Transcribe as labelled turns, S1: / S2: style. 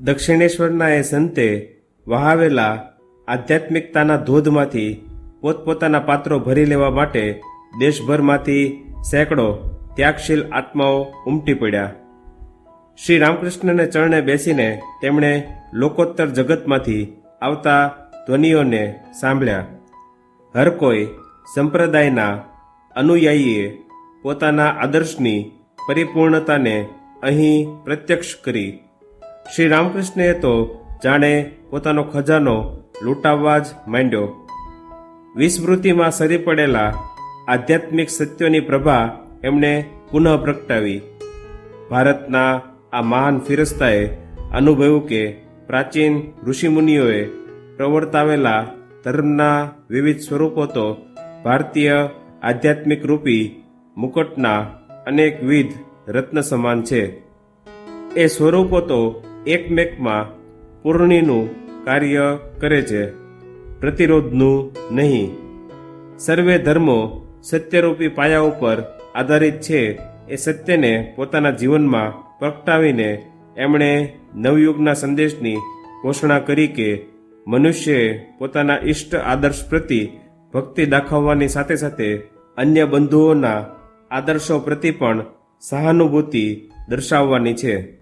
S1: દક્ષિણેશ્વરના એ સંતે વહાવેલા આધ્યાત્મિકતાના ધોધમાંથી પોતપોતાના પાત્રો ભરી લેવા માટે દેશભરમાંથી સેંકડો ત્યાગશીલ આત્માઓ ઉમટી પડ્યા. શ્રી રામકૃષ્ણને ચરણે બેસીને તેમણે લોકોત્તર જગતમાંથી આવતા ધ્વનિઓને સાંભળ્યા. હર કોઈ સંપ્રદાયના અનુયાયીએ પોતાના આદર્શની પરિપૂર્ણતાને અહીં પ્રત્યક્ષ કરી શ્રી રામકૃષ્ણએ તો જાણે પોતાનો ખજાનો લૂંટાવવા જ માંડ્યો. વિસ્મૃતિમાં સરી પડેલા આધ્યાત્મિક સત્યોની પ્રભા એમણે પુનઃ પ્રગટાવી. ભારતના આ મહાન ફિરસ્તાએ અનુભવ્યું કે પ્રાચીન ઋષિમુનિઓએ પ્રવર્તાવેલા ધર્મના વિવિધ સ્વરૂપો તો ભારતીય આધ્યાત્મિક રૂપી મુકટના અનેકવિધ રત્ન સમાન છે. એ સ્વરૂપો તો એકમેકમાં પૂર્ણિનું કાર્ય કરે છે, પ્રતિરોધનું નહીં. સર્વે ધર્મો સત્યરૂપી પાયા ઉપર આધારિત છે, એ સત્યને પોતાના જીવનમાં પ્રગટાવીને એમણે નવયુગના સંદેશની ઘોષણા કરી કે મનુષ્યએ પોતાના ઇષ્ટ આદર્શ પ્રતિ ભક્તિ દાખવવાની સાથે સાથે અન્ય બંધુઓના આદર્શો પ્રતિ પણ સહાનુભૂતિ દર્શાવવાની છે.